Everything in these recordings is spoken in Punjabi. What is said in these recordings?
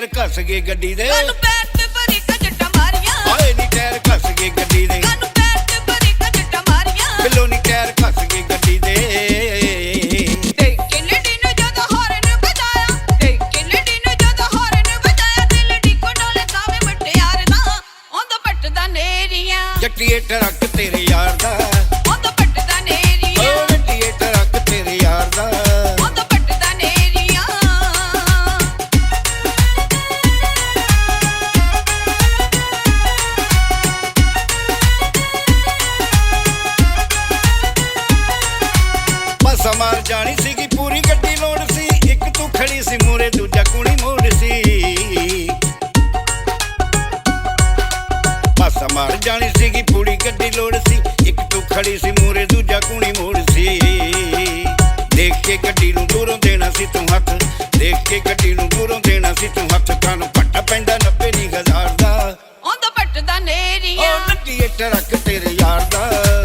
ਟਾਇਰ ਘਸ ਗਏ ਗੱਡੀ ਦੇ। ਕਾਨੂੰ ਪੈਰ ਤੇ ਭਰੀ ਕਜਟਾ ਮਾਰੀਆਂ। ਹਾਏ ਨੀ ਟਾਇਰ ਘਸ ਗਏ ਗੱਡੀ ਦੇ। ਕਾਨੂੰ ਪੈਰ ਤੇ ਭਰੀ ਕਜਟਾ ਮਾਰੀਆਂ। ਬਿੱਲੋ ਨੀ ਟਾਇਰ ਘਸ ਗਏ ਗੱਡੀ ਦੇ। ਤੇ ਕਿਲੜੀ ਨੂੰ ਜਦੋਂ ਹਾਰਨ ਸੀ ਮੂਰੇ ਦੂਜਾ ਕੁਣੀ ਮੋੜ ਸੀ ਬਸ ਮਾਰ ਜਾਣੀ ਸੀਗੀ ਪੂਰੀ ਗੱਡੀ ਲੋੜ ਸੀ ਇੱਕ ਤੂੰ ਖੜੀ ਸੀ ਮੂਰੇ ਦੂਜਾ ਕੁਣੀ ਮੋੜ ਸੀ ਦੇਖ ਕੇ ਗੱਡੀ ਨੂੰ ਦੂਰੋਂ ਦੇਣਾ ਸੀ ਤੂੰ ਹੱਥ ਦੇਖ ਕੇ ਗੱਡੀ ਨੂੰ ਦੂਰੋਂ ਦੇਣਾ ਸੀ ਤੂੰ ਹੱਥ ਕਾਨੂੰ ਪੱਟਾ ਪੈਂਦਾ 90 ਨਹੀਂ ਹਜ਼ਾਰ ਦਾ ਉਹਦਾ ਪੱਟਦਾ ਨੇਰੀਆਂ ਉਹ ਨੱਟੀਏ ਟਰੱਕ ਤੇਰੇ ਯਾਰ ਦਾ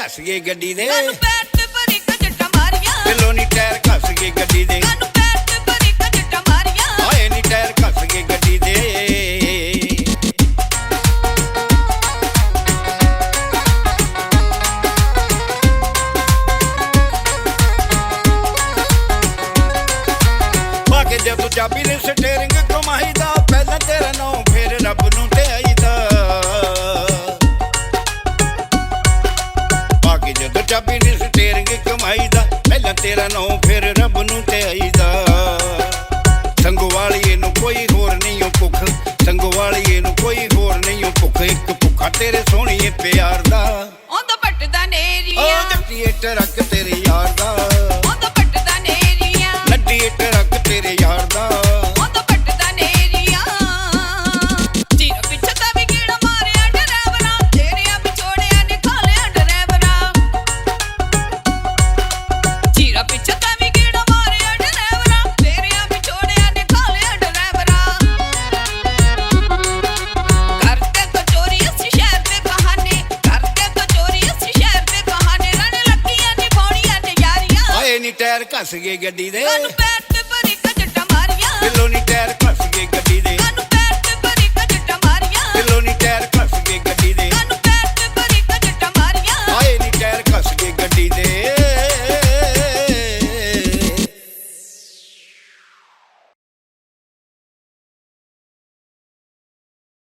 ਘਸ ਗਏ ਗੱਡੀ ਦੇ। ਕਾਨੂੰ ਪੈਰ ਤੇ ਭਰੀ ਕਜਟਾ ਮਾਰੀਆਂ। ਬਿੱਲੋ ਨੀ ਟਾਇਰ ਘਸ ਗਏ ਗੱਡੀ ਦੇ। ਕਾਨੂੰ ਪੈਰ ਤੇ ਭਰੀ ਕਜਟਾ ਮਾਰੀਆਂ। ਆਏ ਨੀ ਟਾਇਰ ਘਸ ਗਏ ਗੱਡੀ ਦੇ। ਬਾਕੇ ਜਦੋਂ ਚਾਬੀ ਨੇ ਸਟੀਅਰਿੰਗ ਜਦੋਂ ਚਾਬੀ ਨੇ ਸਟੀਅਰਿੰਗ ਕਮਾਈਦਾ ਪਹਿਲਾਂ ਤੇਰਾ ਨਾਂ ਫਿਰ ਰੱਬ ਨੂੰ ਤੇ ਆਈਦਾ ਸੰਗੋ ਵਾਲੀਏ ਨੂੰ ਕੋਈ ਹੋਰ ਨਹੀਂ ਉਹ ਭੁੱਖ ਸੰਗੋ ਵਾਲੀਏ ਨੂੰ ਕੋਈ ਹੋਰ ਨਹੀਂ ਉਹ ਭੁੱਖ ਇੱਕ ਭੁੱਖਾ ਤੇਰੇ ਸੋਹਣੀਏ ਪਿਆਰ ਦਾ। ਉਹਦਾ ਪੱਟਦਾ ਓ ਨੇਰੀਆਂ ਜੱਟੀਏ ਟਰੱਕ ਤੇਰੇ ਟਾਇਰ ਘਸ ਗਏ ਗੱਡੀ ਦੇ। ਕਾਨੂੰ ਪੈਰ ਤੇ ਭਰੀ ਕਜਟਾ ਮਾਰੀਆਂ। ਬਿੱਲੋ ਨੀ ਟਾਇਰ ਘਸ ਗਏ ਗੱਡੀ ਦੇ। ਕਾਨੂੰ ਪੈਰ ਤੇ ਭਰੀ ਕਜਟਾ ਮਾਰੀਆਂ। ਬਿੱਲੋ ਨੀ ਟਾਇਰ ਘਸ